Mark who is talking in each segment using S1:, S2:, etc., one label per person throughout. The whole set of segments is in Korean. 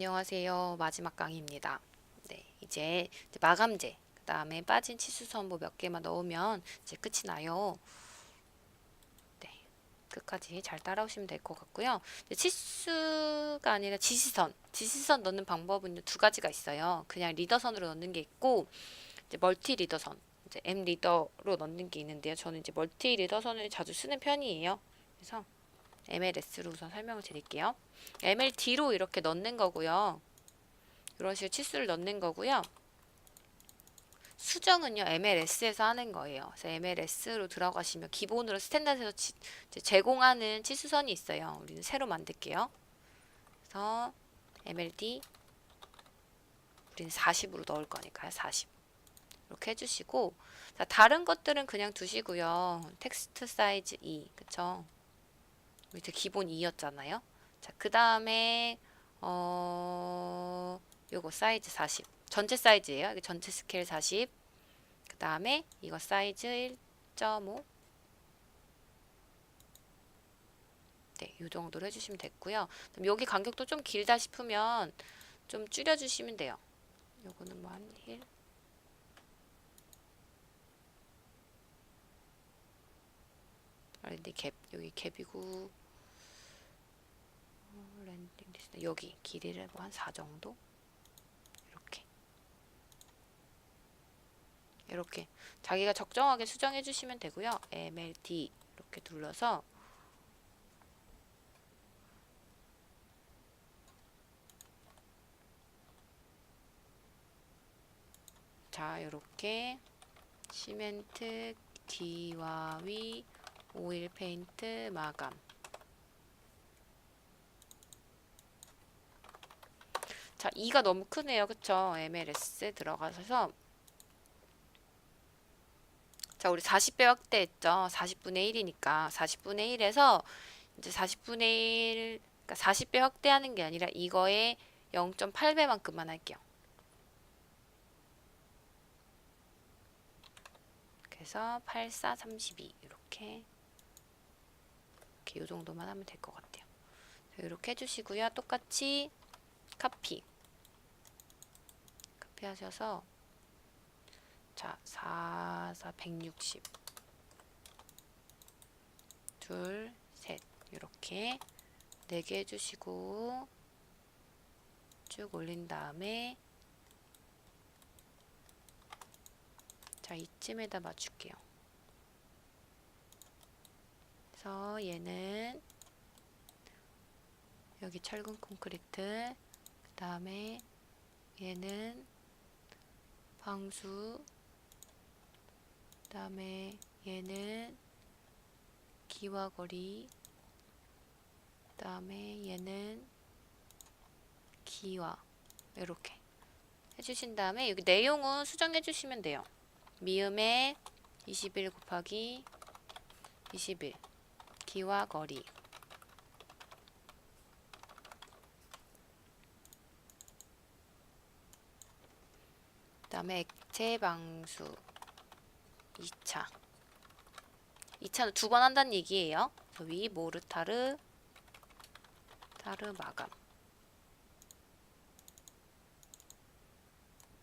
S1: 안녕하세요. 마지막 강의입니다. 네, 이제, 마감제, 그 다음에 빠진 치수선 뭐 몇 개만 넣으면 이제 끝이 나요. 네, 끝까지 잘 따라오시면 될 것 같고요. 치수가 아니라 지시선, 지시선 넣는 방법은 두 가지가 있어요. 그냥 리더선으로 넣는 게 있고, 이제 멀티 리더선, 이제 M 리더로 넣는 게 있는데요. 저는 이제 멀티 리더선을 자주 쓰는 편이에요. 그래서 MLS로 우선 설명을 드릴게요. MLD로 이렇게 넣는 거고요. 이런 식으로 치수를 넣는 거고요. 수정은요 MLS에서 하는 거예요. 그래서 MLS로 들어가시면 기본으로 스탠다드에서 치- 제공하는 치수선이 있어요. 우리는 새로 만들게요. 그래서 MLD 우리는 40으로 넣을 거니까요. 40 이렇게 해주시고 자, 다른 것들은 그냥 두시고요. 텍스트 사이즈 2 그쵸? 밑에 기본 2였잖아요. 자, 그 다음에 어 요거 사이즈 40 전체 사이즈예요. 전체 스케일 40. 그 다음에 이거 사이즈 1.5 네, 요 정도로 해주시면 됐고요. 그럼 여기 간격도 좀 길다 싶으면 좀 줄여주시면 돼요. 요거는 뭐 한 1. 랜딩 갭 여기 갭이고 어, 랜딩 리스트. 여기 길이를 뭐 한 4 정도? 이렇게. 이렇게. 자기가 적정하게 수정해 주시면 되고요. MLD 이렇게 눌러서 자 이렇게 시멘트 D와 위 오일 페인트 마감 자 2가 너무 크네요. 그쵸? MLS 들어가셔서. 자 우리 40배 확대했죠? 40분의 1이니까. 40분의 1에서 이제 40분의 1 그러니까 40배 확대하는 게 아니라 이거의 0.8배만큼만 할게요. 그래서 84, 32 이렇게. 이렇게 요 정도만 하면 될 것 같아요. 이렇게 해주시고요. 똑같이 카피 카피 하셔서 자 4, 4, 160 둘, 셋 이렇게 4개 해주시고 쭉 올린 다음에 자 이쯤에다 맞출게요. 그래서 얘는 여기 철근 콘크리트 그 다음에 얘는 방수 그 다음에 얘는 기와거리 그 다음에 얘는 기와 이렇게 해주신 다음에 여기 내용은 수정해 주시면 돼요. 미음에 21 곱하기 21 기와 거리 그 다음에 액체 방수 2차 2차는 두 번 한다는 얘기예요 위 모르타르 타르 마감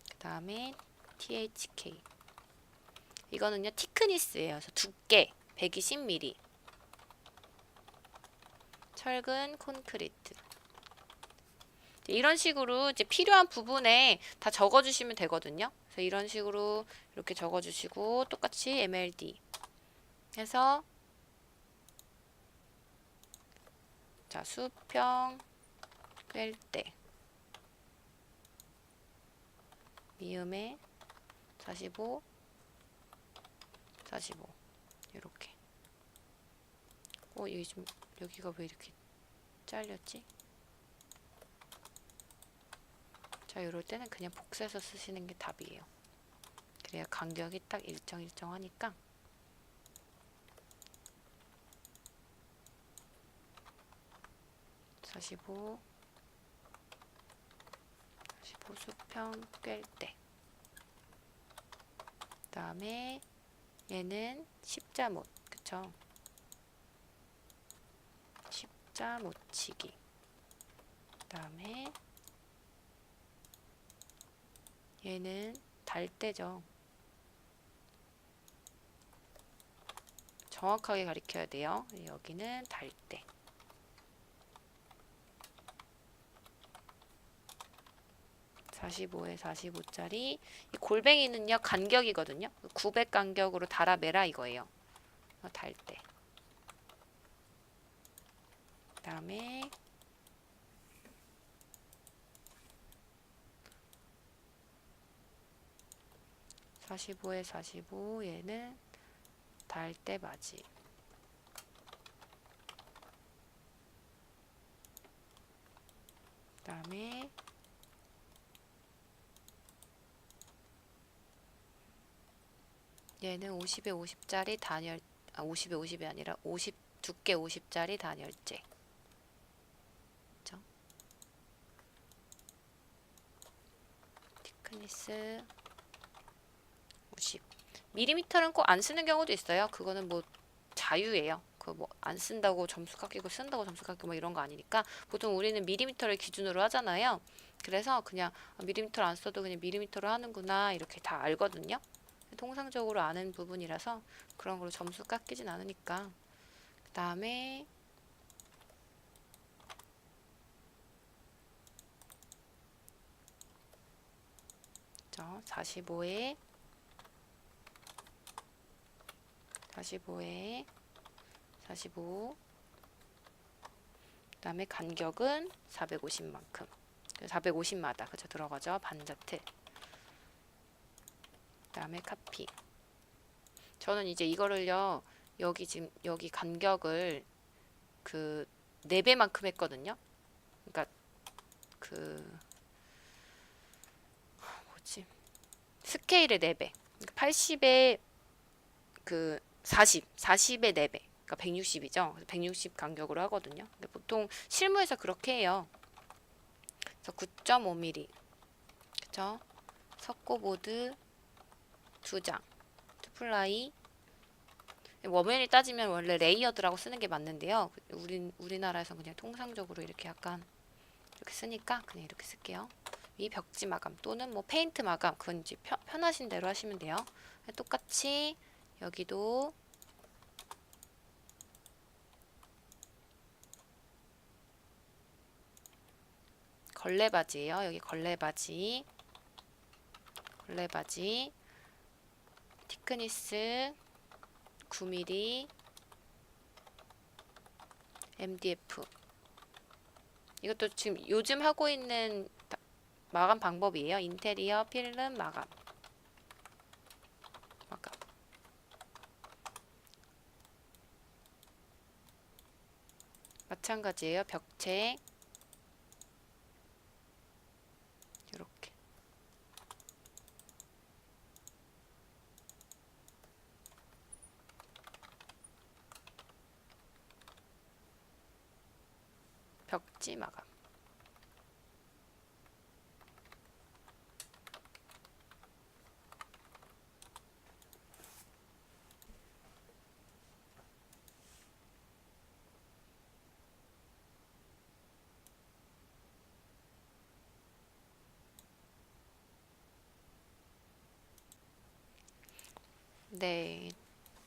S1: 그 다음에 THK 이거는요 티크니스예요. 두께 120mm. 철근 콘크리트. 이런 식으로 이제 필요한 부분에 다 적어주시면 되거든요. 그래서 이런 식으로 이렇게 적어주시고 똑같이 MLD 해서 자 수평 뺄 때 미음에 45 45 이렇게 어 여기 좀 여기가 왜 이렇게 잘렸지? 자 이럴 때는 그냥 복사해서 쓰시는 게 답이에요. 그래야 간격이 딱 일정 일정하니까. 사십오 45 수평 꿰때. 그 다음에 얘는 십자못 그쵸? 십자못 치기. 그 다음에 얘는 달대죠. 정확하게 가리켜야 돼요. 여기는 달대. (45에 45짜리) 이 골뱅이는요 간격이거든요 (900) 간격으로 달아매라 이거예요 어, 달대 그다음에 (45에 45) 얘는 달대 맞이. 그 다음에 얘는 50에 50짜리 단열 아 50에 50이 아니라 50 두께 50짜리 단열재. 그죠? 티크니스 50 미리미터는 꼭 안 쓰는 경우도 있어요. 그거는 뭐 자유예요. 그 뭐 안 쓴다고 점수 깎이고 쓴다고 점수 깎이고 뭐 이런 거 아니니까 보통 우리는 미리미터를 기준으로 하잖아요. 그래서 그냥 아, 미리미터를 안 써도 그냥 미리미터로 하는구나 이렇게 다 알거든요. 통상적으로 아는 부분이라서 그런 걸로 점수 깎이진 않으니까. 그 다음에 저 45에 45에 45 그다음에 간격은 450만큼 450마다 그죠 들어가죠 반자트 그다음에 카피. 저는 이제 이거를요. 여기 지금 여기 간격을 그 4배만큼 했거든요. 그러니까 그 뭐지? 스케일의 4배. 그러니까 80에 그 40, 40의 4배. 그러니까 160이죠. 160 간격으로 하거든요. 보통 실무에서 그렇게 해요. 그래서 9.5mm. 그쵸? 석고보드 두 장, 투플라이. 워맨이 따지면 원래 레이어드라고 쓰는 게 맞는데요. 우리 우리나라에서 그냥 통상적으로 이렇게 약간 이렇게 쓰니까 그냥 이렇게 쓸게요. 위 벽지 마감 또는 뭐 페인트 마감 그건 이제 편, 편하신 대로 하시면 돼요. 똑같이 여기도 걸레 바지예요. 여기 걸레 바지. 걸레 바지. 티크니스 9mm MDF 이것도 지금 요즘 하고 있는 다- 마감 방법이에요. 인테리어 필름 마감 마찬가지예요. 벽체 이렇게 벽지 마감. 네.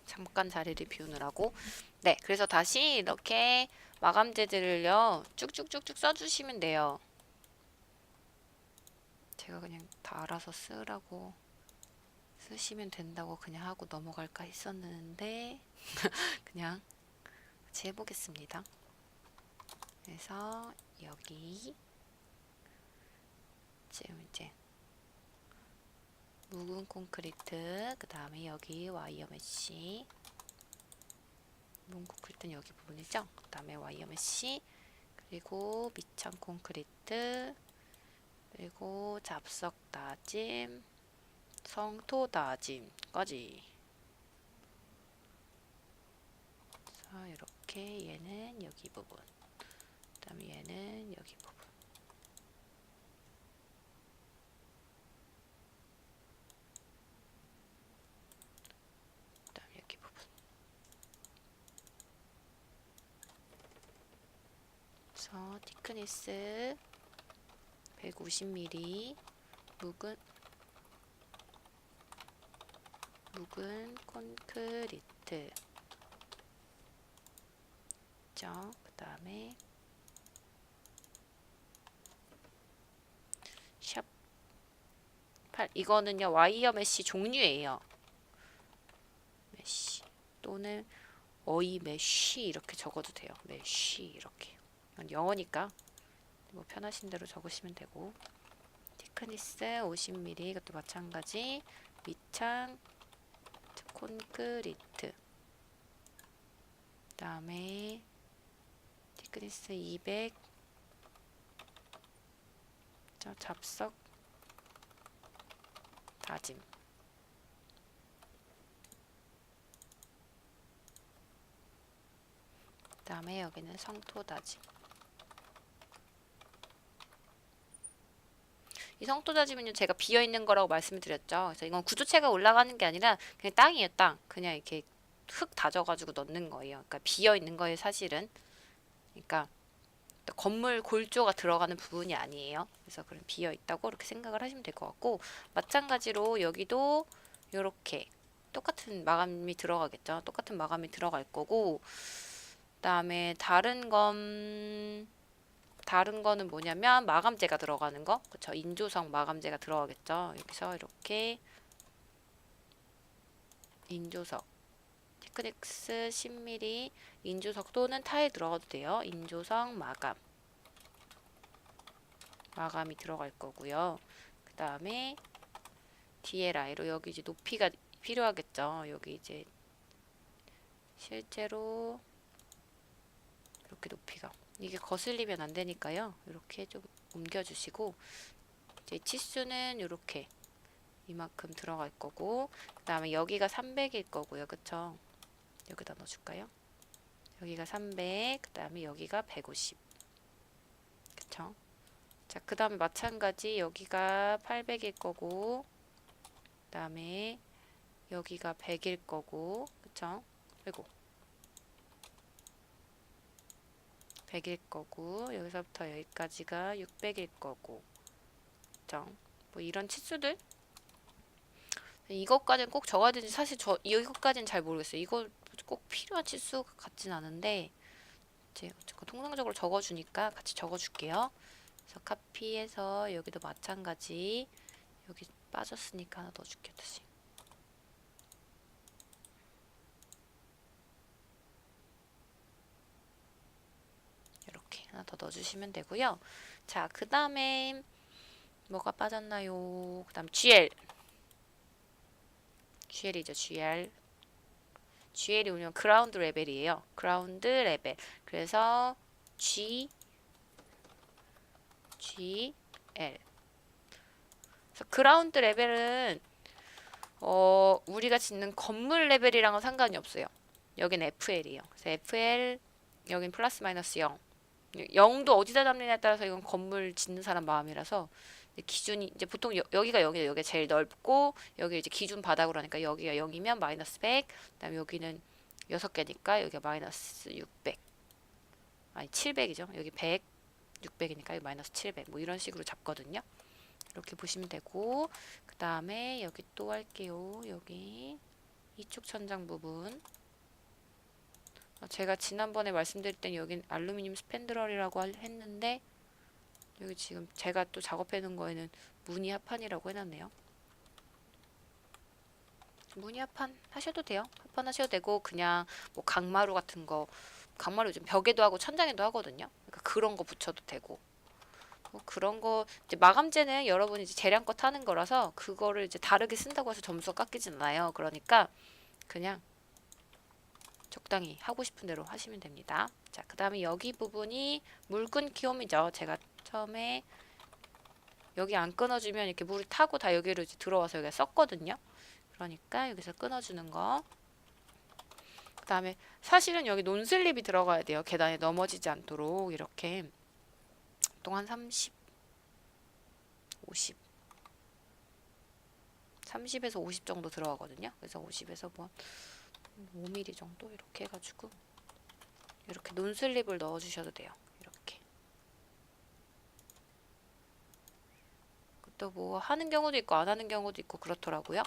S1: 잠깐 자리를 비우느라고. 네. 그래서 다시 이렇게 마감재들을요 쭉쭉쭉쭉 써주시면 돼요. 제가 그냥 다 알아서 쓰라고 쓰시면 된다고 그냥 하고 넘어갈까 했었는데 그냥 같이 해보겠습니다. 그래서 여기 지금 이제 묵은 콘크리트 그 다음에 여기 와이어 메쉬. 묵은 콘크리트는 여기 부분이죠? 그 다음에 와이어 메쉬. 그리고 밑창 콘크리트. 그리고 잡석 다짐 성토 다짐까지. 자 이렇게 얘는 여기 부분. 그 다음에 얘는 여기 부분 그다음 여기 부분. 그래서 티크니스 150mm 묵은 묵은 콘크리트 죠. 그 다음에 샵 8. 이거는요. 와이어 메쉬 종류예요. 메쉬 또는 어이 메쉬 이렇게 적어도 돼요. 메쉬 이렇게. 영어니까 뭐 편하신 대로 적으시면 되고. 티크니스 50mm 이것도 마찬가지. 밑창 콘크리트. 그 다음에 티크니스 200 자, 잡석 다짐 그 다음에 여기는 성토 다짐 이 성토 다짐은요 제가 비어 있는 거라고 말씀을 드렸죠 그래서 이건 구조체가 올라가는 게 아니라 그냥 땅이에요 땅 그냥 이렇게 흙 다져가지고 넣는 거예요 그러니까 비어 있는 거예요 사실은 그러니까 건물 골조가 들어가는 부분이 아니에요. 그래서 그런 비어 있다고 이렇게 생각을 하시면 될 것 같고 마찬가지로 여기도 이렇게 똑같은 마감이 들어가겠죠. 똑같은 마감이 들어갈 거고 그다음에 다른 건 다른 거는 뭐냐면 마감재가 들어가는 거. 그쵸 인조성 마감재가 들어가겠죠. 여기서 이렇게 인조석 티크닉스 10mm 인조석 또는 타일 들어가도 돼요. 인조석 마감. 마감이 들어갈 거고요. 그 다음에 DLI로 여기 이제 높이가 필요하겠죠. 여기 이제 실제로 이렇게 높이가 이게 거슬리면 안 되니까요. 이렇게 좀 옮겨주시고 이제 치수는 이렇게 이만큼 들어갈 거고 그 다음에 여기가 300일 거고요. 그쵸? 여기다 넣어줄까요? 여기가 300, 그 다음에 여기가 150. 그쵸? 자, 그 다음에 마찬가지 여기가 800일 거고, 그 다음에 여기가 100일 거고, 그쵸? 그리고 100일 거고, 여기서부터 여기까지가 600일 거고, 그쵸? 뭐 이런 치수들? 이것까지는 꼭 적어야 되는지 사실 저 이것까지는 잘 모르겠어요. 이거 꼭 필요한 치수 같진 않은데 이제 어쨌건 통상적으로 적어주니까 같이 적어줄게요. 그래서 카피해서 여기도 마찬가지 여기 빠졌으니까 하나 넣어줄게요. 다시. 이렇게 하나 더 넣어주시면 되고요. 자, 그 다음에 뭐가 빠졌나요? 그 다음 GL GL이죠, GL. GL이 우리는 그라운드 레벨이에요. 그라운드 레벨. 그래서 G G L. 그라운드 레벨은 어, 우리가 짓는 건물 레벨이랑은 상관이 없어요. 여기는 FL이에요. 그래서 FL 여긴 플러스 마이너스 0. 0도 어디다 담느냐에 따라서 이건 건물 짓는 사람 마음이라서 기준이 이제 보통 여, 기가 여기 여기가 제일 넓고 여기 이제 기준 바닥으로 하니까 여기가 0이면 마이너스 100 그다음에 여기는 6개니까 여기가 마이너스 600 아니 700이죠. 여기 100 600이니까 여기 마이너스 700 뭐 이런 식으로 잡거든요. 이렇게 보시면 되고 그 다음에 여기 또 할게요. 여기 이쪽 천장 부분. 어, 제가 지난번에 말씀드릴 땐 여긴 알루미늄 스팬드럴이라고 했는데 여기 지금 제가 또 작업해 놓은 거에는 무늬 합판이라고 해놨네요. 무늬 합판 하셔도 돼요. 합판 하셔도 되고 그냥 뭐 강마루 같은 거 강마루 요즘 벽에도 하고 천장에도 하거든요. 그러니까 그런 거 붙여도 되고 뭐 그런 거 이제 마감재는 여러분이 이제 재량껏 하는 거라서 그거를 이제 다르게 쓴다고 해서 점수가 깎이진 않아요. 그러니까 그냥 적당히 하고 싶은 대로 하시면 됩니다. 자, 그 다음에 여기 부분이 물끈 키움이죠. 제가 처음에 여기 안 끊어주면 이렇게 물이 타고 다 여기로 이제 들어와서 여기가 썼거든요. 그러니까 여기서 끊어주는 거. 그 다음에 사실은 여기 논슬립이 들어가야 돼요. 계단에 넘어지지 않도록 이렇게 동안 30, 50 30에서 50 정도 들어가거든요. 그래서 50에서 뭐 5mm 정도 이렇게 해가지고 이렇게 논슬립을 넣어주셔도 돼요. 이렇게. 또 뭐 하는 경우도 있고 안 하는 경우도 있고 그렇더라고요.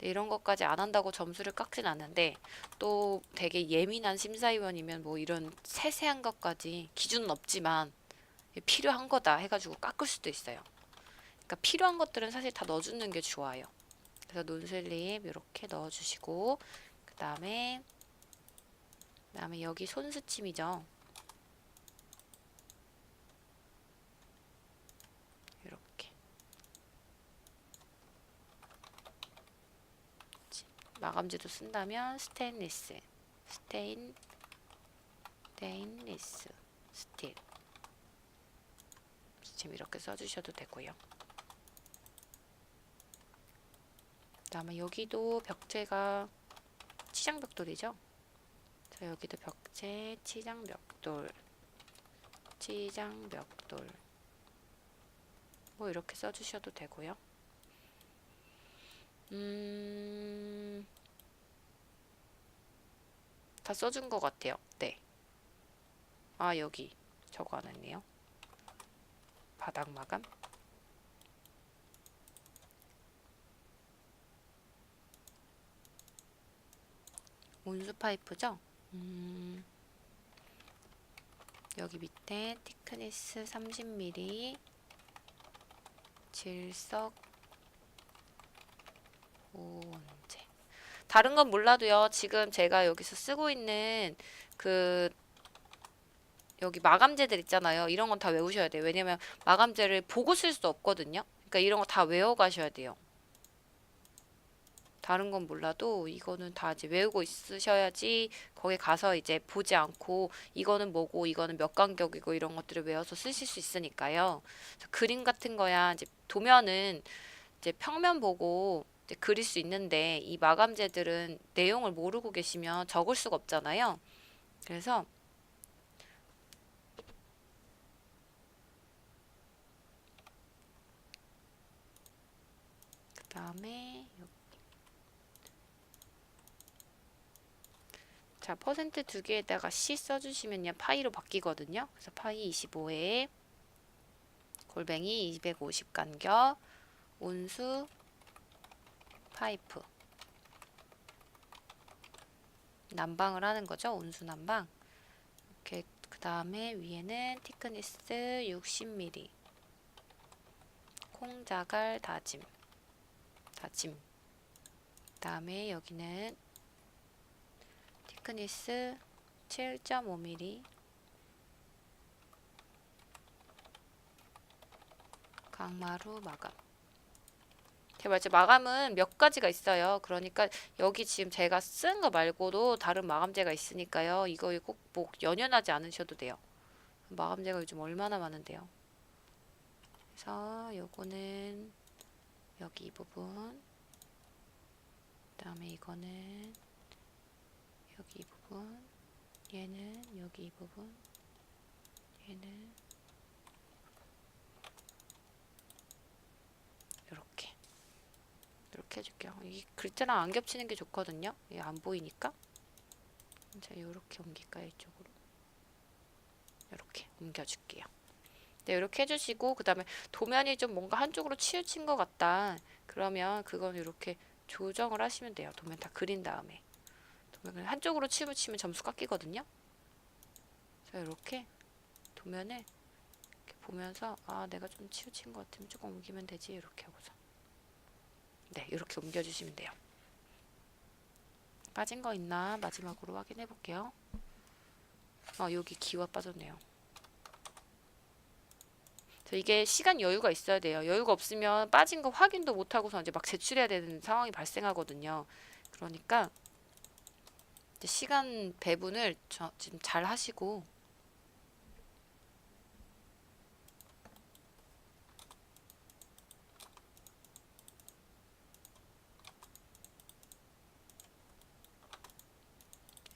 S1: 이런 것까지 안 한다고 점수를 깎진 않는데 또 되게 예민한 심사위원이면 뭐 이런 세세한 것까지 기준은 없지만 필요한 거다 해가지고 깎을 수도 있어요. 그러니까 필요한 것들은 사실 다 넣어주는 게 좋아요. 그래서 논슬립 이렇게 넣어주시고 그 다음에 그다음에 여기 손수침이죠. 이렇게 마감재도 쓴다면 스테인리스, 스테인, 스테인리스, 스틸 지금 이렇게 써주셔도 되고요. 그다음에 여기도 벽체가 치장벽돌이죠. 자, 여기도 벽체, 치장벽돌, 치장벽돌 뭐 이렇게 써주셔도 되고요. 음, 다 써준 것 같아요. 네. 아 여기 저거 안 했네요. 바닥 마감. 온수 파이프죠? 음, 여기 밑에 티크니스 30mm 질석 오원제 다른 건 몰라도요. 지금 제가 여기서 쓰고 있는 그 여기 마감재들 있잖아요. 이런 건 다 외우셔야 돼요. 왜냐면 마감재를 보고 쓸 수 없거든요. 그러니까 이런 거 다 외워 가셔야 돼요 다른 건 몰라도 이거는 다 이제 외우고 있으셔야지 거기 가서 이제 보지 않고 이거는 뭐고 이거는 몇 간격이고 이런 것들을 외워서 쓰실 수 있으니까요. 그림 같은 거야 이제 도면은 이제 평면 보고 이제 그릴 수 있는데 이 마감재들은 내용을 모르고 계시면 적을 수가 없잖아요. 그래서 그 다음에 자, 퍼센트 두 개에다가 C 써주시면요. 파이로 바뀌거든요. 그래서 파이 25에 골뱅이 250 간격 온수 파이프 난방을 하는 거죠. 온수 난방. 이렇게 그 다음에 위에는 티크니스 60mm 콩자갈 다짐 다짐 그 다음에 여기는 티크니스 7.5mm 강마루 마감 이제 마감은 몇 가지가 있어요. 그러니까 여기 지금 제가 쓴 거 말고도 다른 마감재가 있으니까요. 이거 꼭뭐 연연하지 않으셔도 돼요. 마감재가 요즘 얼마나 많은데요. 그래서 요거는 여기 이 부분 그 다음에 이거는 여기 이 부분 얘는 여기 이 부분 얘는 이렇게. 이렇게 해줄게요. 이 글자랑 안 겹치는 게 좋거든요. 이게 안 보이니까. 자 이렇게 옮길까요 이쪽으로? 이렇게 옮겨줄게요. 네 이렇게 해주시고 그 다음에 도면이 좀 뭔가 한쪽으로 치우친 것 같다. 그러면 그건 이렇게 조정을 하시면 돼요. 도면 다 그린 다음에 그러면 한쪽으로 치우치면 점수 깎이거든요. 자 이렇게 도면에 이렇게 보면서 아 내가 좀 치우친 것 같으면 조금 옮기면 되지 이렇게 하고서 네 이렇게 옮겨주시면 돼요. 빠진 거 있나 마지막으로 확인해 볼게요. 아 여기 기와 빠졌네요. 이게 시간 여유가 있어야 돼요. 여유가 없으면 빠진 거 확인도 못 하고서 이제 막 제출해야 되는 상황이 발생하거든요. 그러니까 시간 배분을 저, 지금 잘 하시고.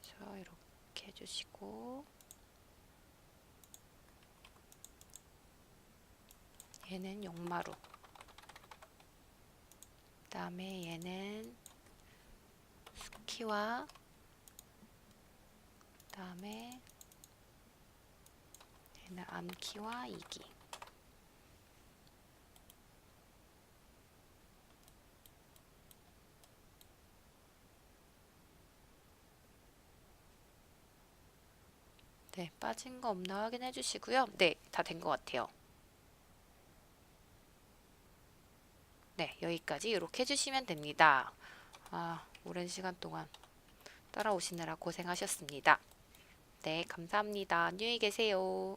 S1: 자 이렇게 해주시고. 얘는 용마루. 그 다음에 얘는 스키와 다음에 얘는 암키와 이기 네, 빠진 거 없나 확인해 주시고요. 네, 다 된 것 같아요. 네, 여기까지 이렇게 해주시면 됩니다. 아, 오랜 시간 동안 따라오시느라 고생하셨습니다. 네, 감사합니다. 안녕히 계세요.